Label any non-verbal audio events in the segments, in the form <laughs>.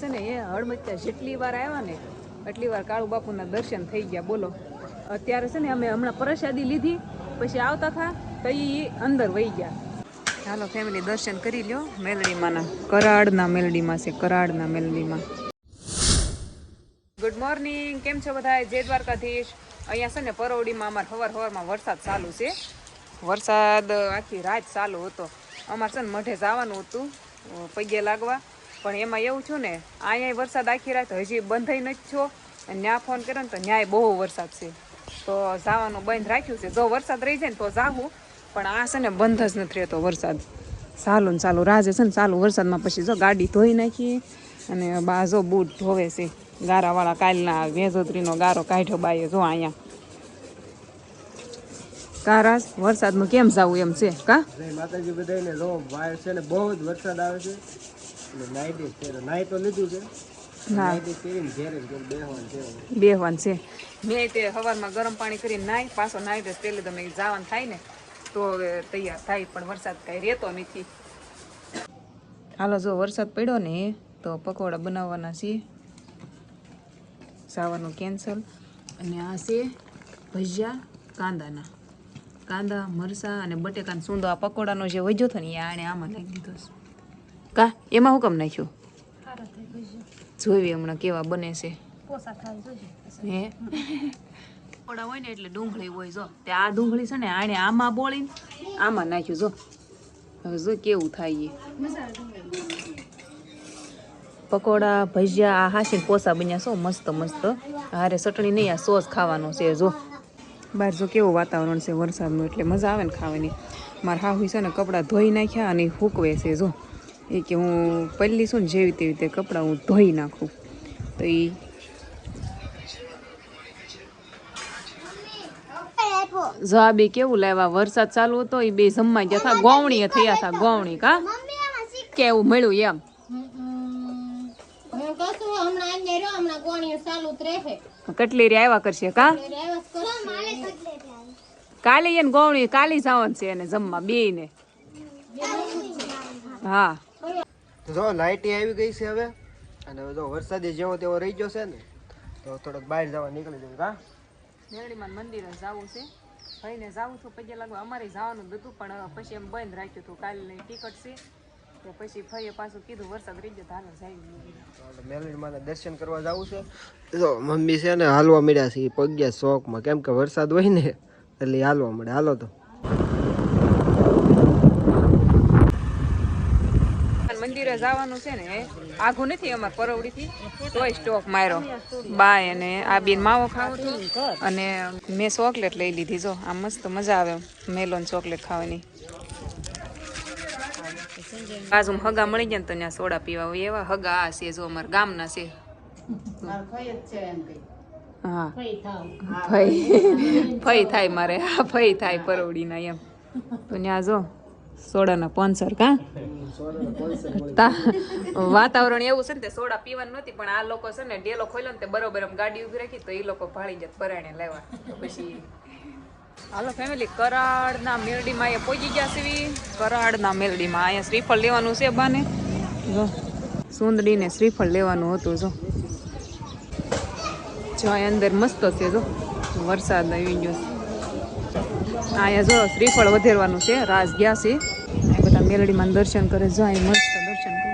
છે ને, એ હળમત્યા જેટલી વાર આવ્યા ને, એટલી વાર કાળુ બાપુના દર્શન થઈ ગયા, બોલો. અત્યારે છે ને, અમે હમણાં પ્રસાદી લીધી, પછી આવતા થા તો એ અંદર વહી ગયા. ચાલો ફેમિલી દર્શન કરી લ્યો, મેલડીમાંના, કરાડના મેલડીમાં છે, કરાડના મેલડીમાં. ગુડ મોર્નિંગ કેમ છો બધા? જય દ્વારકાધીશ. અહીંયા છે ને, પરોડીમાં અમારે સવાર હવારમાં વરસાદ ચાલુ છે. વરસાદ આખી રાત ચાલુ હતો. અમારે છે ને, મઢે જવાનું હતું પગે લાગવા. પણ એમાં એવું છું ને અહીંયા વરસાદ આખી રાત હજી બંધ થઈ નથી છો અને ત્યાં ફોન કર્યો ને તો ન્યાય બહુ વરસાદ છે. તો જવાનું બંધ રાખ્યું છે. જો વરસાદ રહી જાય ને તો જાવું, પણ આ છે ને બંધ જ નથી રહેતો વરસાદ. સારું ને ચાલુ રાજે છે ને ચાલુ વરસાદમાં પછી જો ગાડી ધોઈ નાખી, અને બા જો બૂટ ધોવે છે. ગારાવાળા કાલના વેજોત્રીનો ગારો કાઢ્યો બાઈએ જો અહીંયા કારાસ વરસાદમાં કેમ જવું એમ છે, કા? માતાજી બધાને લો વાય છે ને બહુ જ વરસાદ આવે છે. નાઈ તો લીધું છે. બેહવાનું છે બેહવાન છે. મેં તે સવારમાં ગરમ પાણી કરીને નાઈ પાછો નાઈ ડ્રેસ પહેરી તમે જવાનું થાય ને તો હવે તૈયાર થાય પણ વરસાદ કાંઈ રહેતો નથી. હાલો જો વરસાદ પડ્યો ને તો પકોડા બનાવવાના છે જવાનું કેન્સલ અને આ છે ભજીયા કાંદાના. કાંદા મરસા અને બટેકાનો સૂંદો આ પકોડાનો જે વજ્યો હતો ને એ આણે આમાં નાખી દીધો છે. કા? એમાં હું નાખ્યું? જોઈએ હમણાં કેવા બને છે. ડુંગળી હોય ડુંગળી છે ને આમાં બોળીને કેવું થાય પકોડા, ભજીયા, આ હાસીને પોસા બન્યા છો મસ્ત મસ્ત. હારે ચટણી નહીં, આ સોસ ખાવાનો છે, જો. બહાર જો કેવું વાતાવરણ છે વરસાદનું, એટલે મજા આવે ને ખાવાની. મારા હાહુ છે ને કપડાં ધોઈ નાખ્યા અને હૂકવે છે, જો. એ કે હું પહેલી શું ને જેવી તેવી રીતે કપડાં હું ધોઈ નાખું. તો એ જો બે કેવું લાવ્યા વરસાદ ચાલુ હતો એ બે જમવા ગયા હતા ગોવણી થયા હતા ગોવણી કા કેવું મળ્યું એમ? કેટલી કટલેરી આવ્યા કરશે કા. કાલે એને ગોવણી કાલી જવાનું છે એને જમવા બે ને હા. તો જો નાઈટ આવી ગઈ છે હવે. અને હવે જો વરસાદી જેવો તેવો રહી ગયો છે ને તો થોડોક બહાર જવા નીકળી જવું કા મેરડીમાં મંદિરે જવું છે. ભાઈને જવું છું પછી લાગુ અમારે જવાનું જ હતું પણ પછી એમ બંધ રાખ્યું હતું. કાલની ટિકિટ છે. તો પછી ભાઈએ પાછું કીધું વરસાદ રહી ગયો હાલો જાય મેલડી દર્શન કરવા જવું છે. જો મમ્મી છે ને હાલવા મળ્યા છે પગ્યા શોખમાં. કેમ કે વરસાદ હોય ને એટલે હાલવા મળે હાલો તો. મંદિરે જવાનું છે ને આઘું નથી અમારે પરવડીથી. તોય સ્ટોક માર્યો. બાય અને આ બેન માવો ખાવો અને મેં ચોકલેટ લઈ લીધી જો આ મસ્ત મજા આવે મેલોન ચોકલેટ ખાવાની. બાજુ હગા મળી ગયા ને તો ત્યાં સોડા પીવા હોય એવા હગા આ છે જો અમારા ગામના છે. હા. ફઈ. ફઈ થાય મારે. હા ફઈ થાય પરવડીના એમ. તો ત્યાં જો સોડાના પોન્સર કા? વાતાવરણ એવું છે ને તે સોડા પીવાનું નથી, પણ આ લોકો છે ને ડેલો ખોલ્યો ને બરોબર આમ ગાડી ઊભી રાખી તો એ લોકો ભાળી જત પરાણે લેવા. પછી હાલો ફેમિલી કરાડના મેરડીમાં અહીંયા પહોંચી ગયા સીવી કરાડના મેરડીમાં અહીંયા શ્રીફળ લેવાનું છે બાને. જો સુંદડીને શ્રીફળ લેવાનું હતું, જો. જો અંદર મસ્ત છે, જો. વરસાદ આવી ગયો છે. અહીંયા જો શ્રીફળ વધેરવાનું છે, રાસ ગયા છે. બધા મેલડીમાં દર્શન કરે, જો અહીં મસ્ત દર્શન કરી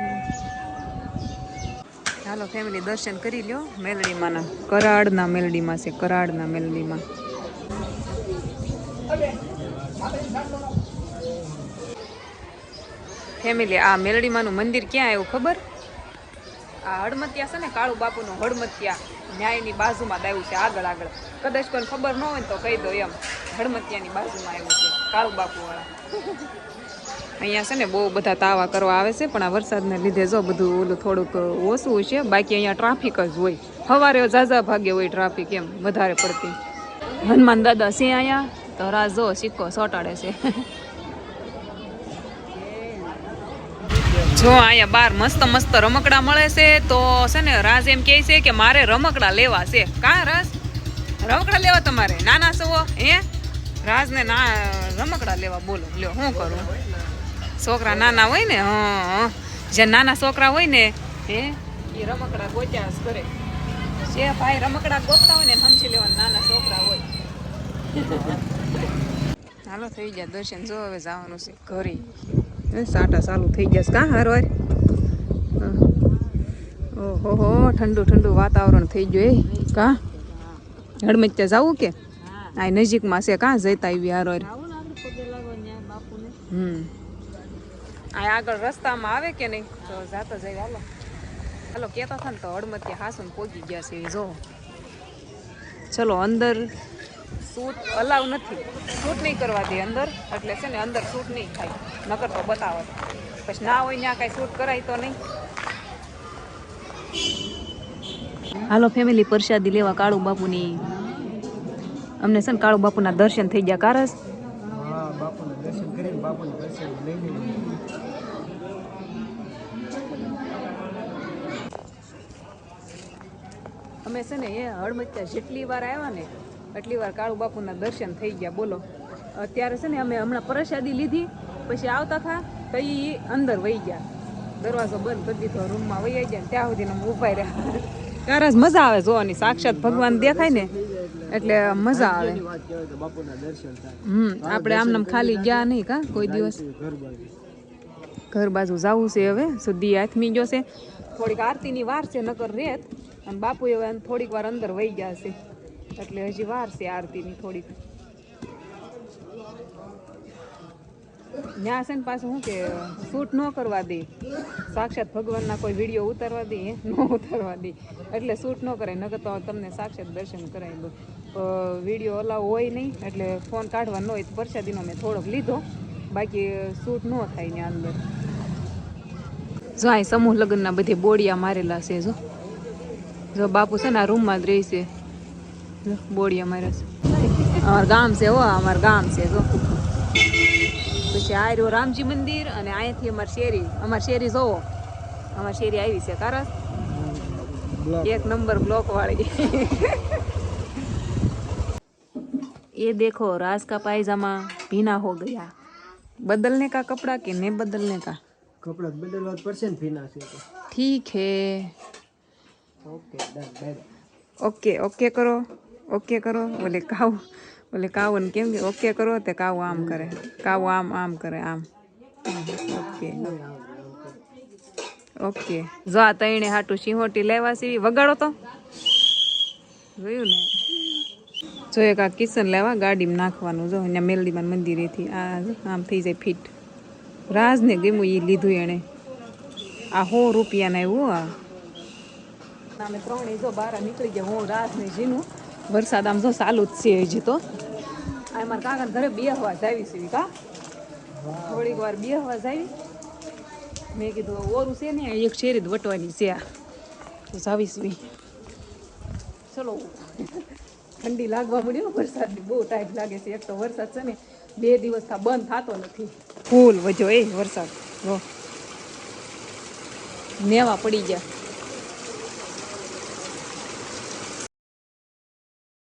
ચાલો ફેમિલી દર્શન કરી લ્યો. મેલડીમાંના, કરાડના મેલડીમાં છે, કરાડના મેલડીમાં. ફેમિલી આ મેલડીમાંનું મંદિર ક્યાં આવ્યું ખબર? આ હડમતિયા છે ને, કાળુ બાપુનું હડમતિયા ન્યાયની બાજુમાં આવ્યું છે, આગળ આગળ. કદાચ કોઈને ખબર ન હોય તો કહી દો એમ. હડમતિયાની બાજુમાં આવ્યું છે, કાળુ અહીંયા છે ને બહુ બધા તાવા કરવા આવે છે, પણ આ વરસાદને લીધે જો બધું ઓલું થોડુંક ઓછું છે, બાકી અહીંયા ટ્રાફિક જ હોય. સવારે ઝાઝા ભાગે હોય ટ્રાફિક એમ, વધારે પડતી. હનુમાન દાદા છે અહીંયા તો રાજો સિક્કો સોટાડે છે. જો અહીંયા બાર મસ્ત મસ્ત રમકડા મળે છે, તો છે ને રાજ એમ કહે છે કે મારે રમકડા લેવા છે. કા રસ રમકડા લેવા તમારે? નાના છો હે? રાજને ના, રમકડા લેવા બોલો. લ્યો શું કરું? છોકરા નાના હોય ને, હં જે નાના છોકરા હોય ને, હે, એ રમકડા ગોત્યા કરે. જે ભાઈ રમકડા ગોતતા હોય ને સમજી લેવાના નાના છોકરા હોય. હાલો, થઈ ગયા દર્શન. જો હવે જવાનું છે ઘરે. સાટા ચાલુ થઈ જશે કાં હાર વાર ઓહો, ઠંડુ ઠંડુ વાતાવરણ થઈ ગયું એ કા? હડમચ્યા જવું કે? આ નજીકમાં છે. કાં જતા આવી હાર હમ. આ આગળ રસ્તામાં આવે કે નહીં? તો જાતા જઈ હાલો. હાલો કહેતા હતા ને તો હડમતિયા હાસુન પોગી ગયા છે. જો. ચલો અંદર સૂટ અલાવ નથી. શૂટ નહીં કરવા દે અંદર. એટલે છે ને અંદર સૂટ નહીં થાય. નકર તો બતાવે. પછી ના હોય ત્યાં કાંઈ શૂટ કરાય તો નહીં. હાલો ફેમિલી પ્રસાદી લેવા કાળુ બાપુની અમને છે ને કાળુ બાપુના દર્શન થઈ ગયા કારસ. અમે છે ને એ હળમચ્યા જેટલી વાર આવ્યા ને એટલી વાર કાળુ બાપુના દર્શન થઈ ગયા બોલો. અત્યારે છે ને અમે હમણાં પ્રસાદી લીધી પછી આવતા હતા તો એ અંદર વહી ગયા. દરવાજો બંધ કરી દીધો રૂમમાં વહી ગયા ને ત્યાં સુધી અમે ઊભા રહ્યા. ત્યારે મજા આવે જોવાની. સાક્ષાત ભગવાન દેખાય ને, એટલે મજા આવે. હમ, આપણે આમ ખાલી ગયા નહીં કા, કોઈ દિવસ? ઘર બાજુ જવું છે હવે, સુધી હાથમી ગયો છે. થોડીક આરતીની વાર છે, નકર રેત. અને બાપુ હવે થોડીક વાર અંદર વહી ગયા છે. એટલે હજી વાર છે આરતીની થોડીક. ત્યાં છે ને પાછું શું કે શૂટ ન કરવા દે. સાક્ષાત ભગવાનના કોઈ વીડિયો ઉતારવા દે ન ઉતારવા દે. એટલે શૂટ ન કરાય, નકર તો તમને સાક્ષાત દર્શન કરાવી દો વીડિયો અલાવ હોય નહીં, એટલે ફોન કાઢવા ન હોય તો પ્રસાદીનો મેં થોડોક લીધો. બાકી શૂટ ન થાય ને અંદર. જો અહીં સમૂહ લગ્નના બધે બોડિયા મારેલા છે, જો. જો બાપુ છે ને આ રૂમમાં જ રહેશે બોડિયા માર્યા છે. અમારું ગામ છે હો, અમારું ગામ છે, જો. છે. આ રહ્યું રામજી મંદિર અને અહીંયાથી અમારી શેરી. અમારી શેરી જોવો. અમારી શેરી આવી છે કારસ. એક નંબર બ્લોક વાળી <laughs> એ દેખો રાસ કા પાયજામા ભીના હો ગયા. બદલને કા કપડા કે ને બદલને કા? કપડા બદલવા પડશે ને ભીના છે ઠીક હે. Okay done bye okay okay કરો. ઓકે કરો. બોલે કાવ બોલે કાવોને કેમ કે ઓકે કરો તે કાવ આમ કરે. કાવ આમ આમ કરે, આમ. ઓકે. ઓકે. જો આ તૈણે હાટું સિંહોટી લેવા સીવી. વગાડો તો. જોયું ને? જો એક આ કિશન લેવા ગાડીમાં નાખવાનું. જો અહીંયા મેલડીમાં મંદિરેથી આ આમ થઈ જાય ફિટ. રાજને ગમ્યું એ લીધું એણે. આ સો રૂપિયાના એવું, આ. અમે ત્રણે જો બારા નીકળી ગયા. હું રાજને જીનું. વરસાદ આમ જો ચાલુ જ છે હજી તો. આ મારા કાકા ઘરે બે હવા જાવી છે થોડીક વાર બે હવા જાવી મેં કીધું ઓરું છે ને, એક શેરી જ વટવાની છે આ. તો જાવીશ ચલો. ઠંડી લાગવા મળ્યો વરસાદની બહુ ટાઈટ લાગે છે. એક તો વરસાદ છે ને, બે દિવસ બંધ થતો નથી. ફૂલ વજો એ વરસાદ. નેવા પડી ગયા.